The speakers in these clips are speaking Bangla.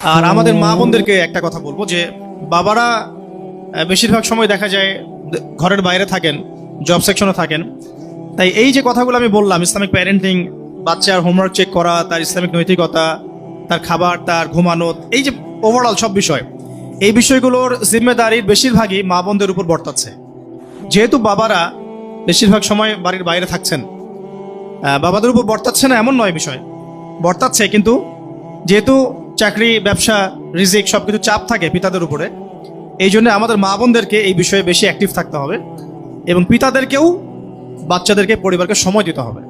আর আমাদের মা বোনদেরকে একটা কথা বলব যে বাবারা বেশিরভাগ সময় দেখা যায় ঘরের বাইরে থাকেন জব সেকশনে থাকেন। তাই এই যে কথাগুলো আমি বললাম ইসলামিক প্যারেন্টিং বাচ্চার হোমওয়ার্ক চেক করা তার ইসলামিক নৈতিকতা তার খাবার তার ঘুমানো এই যে ওভারঅল সব বিষয় এই বিষয়গুলোর জিম্মেদারির বেশিরভাগই মা বোনদের উপর বর্তাচ্ছে। যেহেতু বাবারা বেশিরভাগ সময় বাড়ির বাইরে থাকছেন বাবাদের উপর বর্তাচ্ছে না এমন নয় বিষয় বর্তাচ্ছে কিন্তু যেহেতু চাকরি, ব্যবসা, রিজিক সব কিছু চাপ থাকে পিতাদের উপরে। এই জন্য আমাদের মা বোনদেরকে এই বিষয়ে বেশি অ্যাক্টিভ থাকতে হবে এবং পিতাদেরকেও বাচ্চাদেরকে, পরিবারকে সময় দিতে হবে।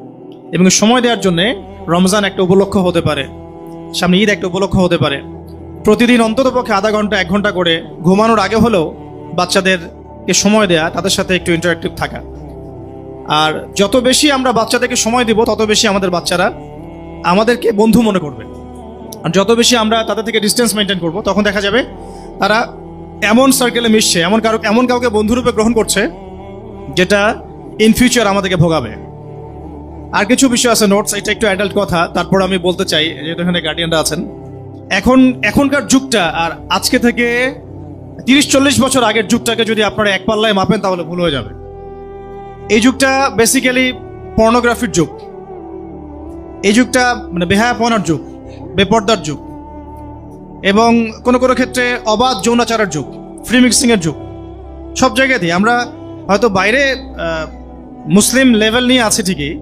এবং সময় দেওয়ার জন্যে রমজান একটা উপলক্ষ হতে পারে, সামনে ঈদ একটা উপলক্ষ হতে পারে। প্রতিদিন অন্ততপক্ষে আধা ঘণ্টা, এক ঘণ্টা করে ঘুমানোর আগে হলেও বাচ্চাদেরকে সময় দেয়া, তাদের সাথে একটু ইন্টারাক্টিভ থাকা। আর যত বেশি আমরা বাচ্চাদেরকে সময় দিব, তত বেশি আমাদের বাচ্চারা আমাদেরকে বন্ধু মনে করবে। আর যত বেশি আমরা তাদের থেকে ডিস্টেন্স মেনটেন করব, তখন দেখা যাবে তারা এমন সার্কেলে মিশছে, এমন কারও এমন কাউকে বন্ধুরূপে গ্রহণ করছে, যেটা ইন ফিউচার আমাদেরকে ভোগাবে। আর কিছু বিষয় আছে নোটস এটা একটু অ্যাডাল্ট কথা, তারপর আমি বলতে চাই যেহেতু এখানে গার্ডিয়ানরা আছেন। এখন, এখনকার যুগটা আর আজকে থেকে তিরিশ চল্লিশ বছর আগের যুগটাকে যদি আপনারা এক পাল্লায় মাপেন, তাহলে ভুল হয়ে যাবে। এই যুগটা বেসিক্যালি পর্নোগ্রাফির যুগ। এই যুগটা মানে বেহায়াপনার যুগ। বেপর্দার যুগ এবং কোনো কোনো ক্ষেত্রে অবাধ যৌনাচারের যুগ ফ্রি মিক্সিংয়ের যুগ। সব জায়গাতেই আমরা হয়তো বাইরে মুসলিম লেভেল নিয়ে আছে ঠিকই,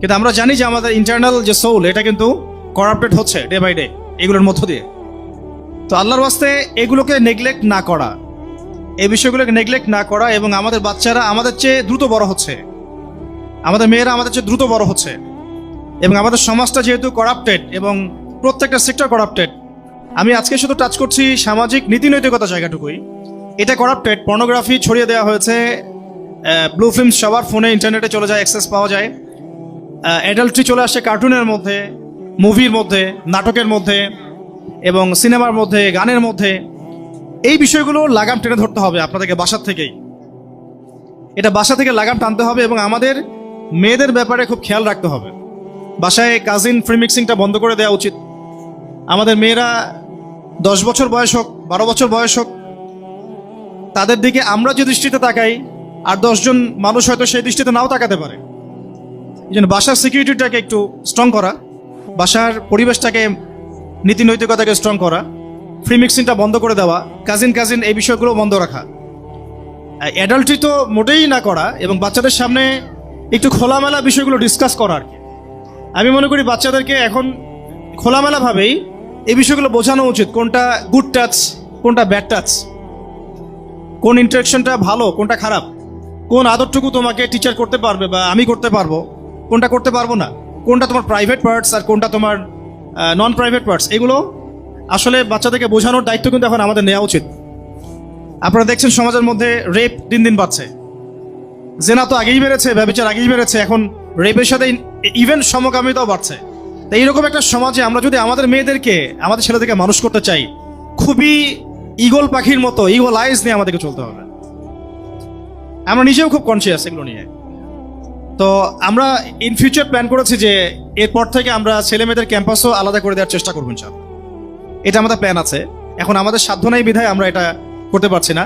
কিন্তু আমরা জানি যে আমাদের ইন্টারনাল যে সোল এটা কিন্তু করাপ্টেড হচ্ছে ডে বাই ডে এগুলোর মধ্য দিয়ে। তো আল্লাহর ওয়াস্তে এগুলোকে নেগলেক্ট না করা, এই বিষয়গুলোকে নেগলেক্ট না করা এবং আমাদের বাচ্চারা আমাদের চেয়ে দ্রুত বড় হচ্ছে, আমাদের মেয়েরা আমাদের চেয়ে দ্রুত বড় হচ্ছে। এবং আমাদের সমাজটা যেহেতু করাপ্টেড এবং প্রত্যেকটা সেক্টর করাপ্টেড আমি আজকে শুধু টাচ করছি সামাজিক নীতি নৈতিকতা জায়গাটুকুই। এটা করাপ্টেড পর্নোগ্রাফি ছড়িয়ে দেওয়া হয়েছে ব্লু ফিল্ম সবার ফোনে ইন্টারনেটে চলে যায় অ্যাক্সেস পাওয়া যায়। অ্যাডাল্ট্রি চলে আসে কার্টুনের মধ্যে মুভির মধ্যে, নাটকের মধ্যে এবং সিনেমার মধ্যে, গানের মধ্যে। এই বিষয়গুলো লাগাম টেনে ধরতে হবে আপনাদেরকে বাসার থেকেই। এটা বাসা থেকে লাগাম টানতে হবে এবং আমাদের মেয়েদের ব্যাপারে খুব খেয়াল রাখতে হবে। বাসায় কাজিন ফ্রি মিক্সিংটা বন্ধ করে দেওয়া উচিত। আমাদের মেয়েরা দশ বছর বয়স হোক, বারো বছর বয়স হোক, তাদের দিকে আমরা যে দৃষ্টিতে তাকাই, আর দশজন মানুষ হয়তো সেই দৃষ্টিতে নাও তাকাতে পারে। এই জন্য বাসার সিকিউরিটিটাকে একটু স্ট্রং করা, বাসার পরিবেশটাকে, নীতি নৈতিকতাকে স্ট্রং করা ফ্রি মিক্সিংটা বন্ধ করে দেওয়া কাজিন কাজিন এই বিষয়গুলো বন্ধ রাখা। অ্যাডাল্ট্রি তো মোটেই না করা, এবং বাচ্চাদের সামনে একটু খোলামেলা বিষয়গুলো ডিসকাস করা আর কি। আমি মনে করি বাচ্চাদেরকে এখন খোলামেলাভাবেই এই বিষয়গুলো বোঝানো উচিত। কোনটা গুড টাচ কোনটা ব্যাড টাচ কোন ইন্টারেকশনটা ভালো, কোনটা খারাপ। কোন আদরটুকু তোমাকে টিচার করতে পারবে বা আমি করতে পারব, কোনটা করতে পারব না। কোনটা তোমার প্রাইভেট পার্টস আর কোনটা তোমার নন প্রাইভেট পার্টস এগুলো আসলে বাচ্চাদেরকে বোঝানোর দায়িত্ব কিন্তু এখন আমাদের নেওয়া উচিত। আপনারা দেখছেন সমাজের মধ্যে রেপ দিন দিন বাড়ছে। জেনা তো আগেই বেড়েছে, ব্যবচার আগেই বেড়েছে, এখন রেপের সাথে ইভেন সমকামিতাও বাড়ছে। তো এইরকম একটা সমাজে আমরা যদি আমাদের মেয়েদেরকে, আমাদের ছেলেদেরকে মানুষ করতে চাই, খুবই ইগল পাখির মতো ইগল আইস নিয়ে আমাদেরকে চলতে হবে। আমরা নিজেও খুব কনসিয়াস এগুলো নিয়ে। তো আমরা ইন ফিউচার প্ল্যান করেছি যে এরপর থেকে আমরা ছেলে মেয়েদের ক্যাম্পাসও আলাদা করে দেওয়ার চেষ্টা করব ইনশাল্লাহ এটা আমাদের প্ল্যান আছে। এখন আমাদের সাধ্য নাই বিধায় আমরা এটা করতে পারছি না।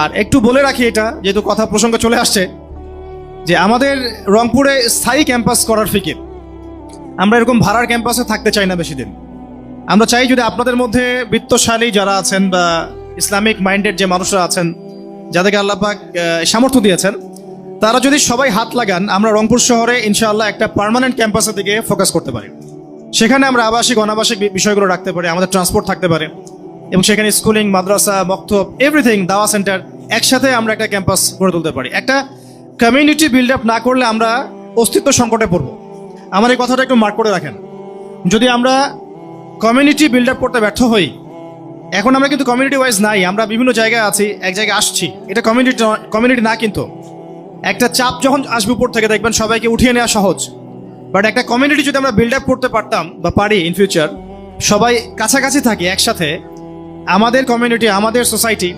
আর একটু বলে রাখি এটা, যেহেতু কথা প্রসঙ্গে চলে আসছে যে আমাদের রংপুরে স্থায়ী ক্যাম্পাস করার ফিকির। আমরা এরকম ভাড়ার ক্যাম্পাসে থাকতে চাই না বেশি দিন। আমরা চাই যদি আপনাদের মধ্যে বৃত্তশালী যারা আছেন বা ইসলামিক মাইন্ডেড যে মানুষরা আছেন, যাদেরকে আল্লাপাক সামর্থ্য দিয়েছেন, তারা যদি সবাই হাত লাগান, আমরা রংপুর শহরে ইনশাআল্লাহ একটা পার্মানেন্ট ক্যাম্পাসের দিকে ফোকাস করতে পারি। সেখানে আমরা আবাসিক, অনাবাসিক বিষয়গুলো রাখতে পারি, আমাদের ট্রান্সপোর্ট থাকতে পারে এবং সেখানে স্কুলিং মাদ্রাসা, মক্তব এভরিথিং দাওয়া সেন্টার একসাথে আমরা একটা ক্যাম্পাস গড়ে তুলতে পারি। একটা কমিউনিটি বিল্ড আপ না করলে আমরা অস্তিত্ব সংকটে পড়ব। আমার এই কথাটা একটু মার্ক করে রাখেন। যদি আমরা কমিউনিটি বিল্ড আপ করতে ব্যর্থ হই, এখন আমরা কিন্তু কমিউনিটি ওয়াইজ নাই, আমরা বিভিন্ন জায়গায় আছি, এক জায়গায় আসছি। এটা কমিউনিটি কমিউনিটি না কিন্তু। একটা চাপ যখন আসবে উপর থেকে দেখবেন সবাইকে উঠিয়ে নেওয়া সহজ। বাট একটা কমিউনিটি যদি আমরা বিল্ড আপ করতে পারতাম বা পারি ইন ফিউচার সবাই কাছাকাছি থাকি, একসাথে, আমাদের কমিউনিটি আমাদের সোসাইটি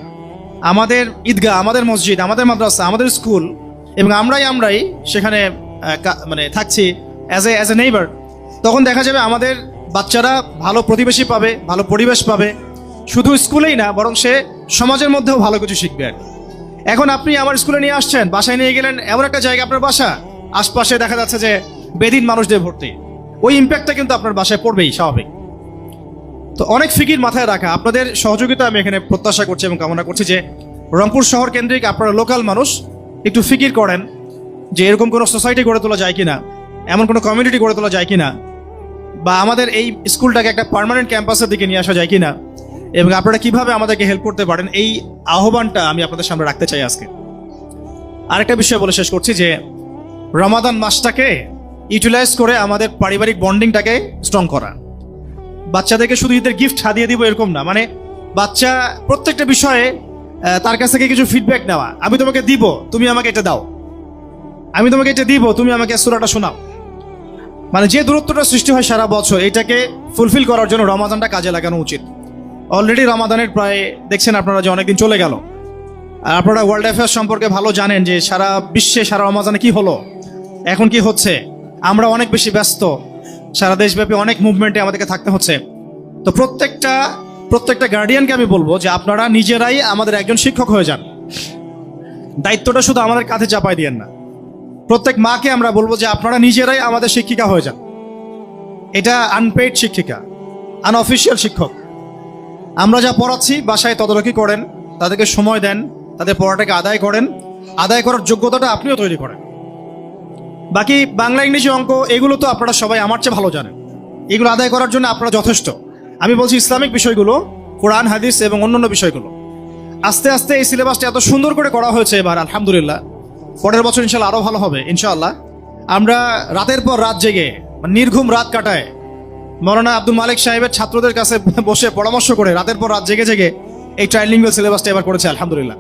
আমাদের ঈদগাহ, আমাদের মসজিদ, আমাদের মাদ্রাসা, আমাদের স্কুল এবং আমরাই আমরাই সেখানে মানে থাকছি as a as a neighbour তখন দেখা যাবে আমাদের বাচ্চারা ভালো প্রতিবেশী পাবে, ভালো পরিবেশ পাবে। শুধু স্কুলেই না, বরং সে সমাজের মধ্যেও ভালো কিছু শিখবে। এখন আপনি আমার স্কুলে নিয়ে আসছেন, বাসায় নিয়ে গেলেন, এমন একটা জায়গা আপনার বাসা। আশপাশে দেখা যাচ্ছে যে বেদিন মানুষদের ভর্তি। ওই ইম্প্যাক্টটা কিন্তু আপনার বাসায় পড়বেই, স্বাভাবিক। তো অনেক ফিকির মাথায় রাখা, আপনাদের সহযোগিতা আমি এখানে প্রত্যাশা করছি এবং কামনা করছি যে রংপুর শহর কেন্দ্রিক আপনারা লোকাল মানুষ একটু ফিকির করেন যে এরকম কোনো সোসাইটি গড়ে তোলা যায় কিনা, এমন কোনো কমিউনিটি গড়ে তোলা যায় কিনা, বা আমাদের এই স্কুলটাকে একটা পার্মানেন্ট ক্যাম্পাসের দিকে নিয়ে আসা যায় কিনা, এবং আপনারা কীভাবে আমাদেরকে হেল্প করতে পারেন, এই আহ্বানটা আমি আপনাদের সামনে রাখতে চাই আজকে। আরেকটা বিষয় বলে শেষ করছি যে রমাদান মাসটাকে ইউটিলাইজ করে আমাদের পারিবারিক বন্ডিংটাকে স্ট্রং করা। বাচ্চাদেরকে শুধু ঈদের গিফট হাদিয়ে দিব এরকম না মানে বাচ্চা প্রত্যেকটা বিষয়ে তার কাছ থেকে কিছু ফিডব্যাক নেওয়া। আমি তোমাকে দিব, তুমি আমাকে এটা দাও। আমি তোমাকে এটা দিব, তুমি আমাকে সুরাটা শোনাও। মানে যে দূরত্বটা সৃষ্টি হয় সারা বছর, এটাকে ফুলফিল করার জন্য রমাদানটা কাজে লাগানো উচিত। অলরেডি রমাদানের প্রায়, দেখছেন আপনারা যে অনেকদিন চলে গেল। আর আপনারা ওয়ার্ল্ড অ্যাফেয়ার্স সম্পর্কে ভালো জানেন যে সারা বিশ্বে, সারা রমাজানে কি হলো? এখন কি হচ্ছে? আমরা অনেক বেশি ব্যস্ত। সারা দেশব্যাপী অনেক মুভমেন্টে আমাদেরকে থাকতে হচ্ছে। তো প্রত্যেকটা প্রত্যেকটা গার্ডিয়ানকে আমি বলব যে আপনারা নিজেরাই আমাদের একজন শিক্ষক হয়ে যান। দায়িত্বটা শুধু আমাদের কাঁধে চাপাই দিয়েন না। প্রত্যেক মাকে আমরা বলব যে আপনারা নিজেরাই আমাদের শিক্ষিকা হয়ে যান। এটা আনপেইড শিক্ষিকা আনঅফিসিয়াল শিক্ষক। আমরা যা পড়াচ্ছি, বাসায় তদারকি করেন, তাদেরকে সময় দেন, তাদের পড়াটাকে আদায় করেন, আদায় করার যোগ্যতাটা আপনিও তৈরি করেন। বাকি বাংলা ইংরেজি অঙ্ক, এগুলো তো আপনারা সবাই আমার চেয়ে ভালো জানেন। এগুলো আদায় করার জন্য আপনারা যথেষ্ট। আমি বলছি ইসলামিক বিষয়গুলো, কোরআন, হাদিস এবং অন্যান্য বিষয়গুলো। আস্তে আস্তে এই সিলেবাসটা এত সুন্দর করে করা হয়েছে এবার, আলহামদুলিল্লাহ। পরের বছর ইনশাল্লাহ আরও ভালো হবে, ইনশাআল্লাহ। আমরা রাতের পর রাত জেগে মানে নির্ঘুম রাত কাটায়, মৌলানা আব্দুল মালিক সাহেবের ছাত্রদের কাছে বসে পরামর্শ করে রাতের পর রাত জেগে জেগে এই ট্রাইলিঙ্গুয়াল সিলেবাসটা এবার করেছে, আলহামদুলিল্লাহ।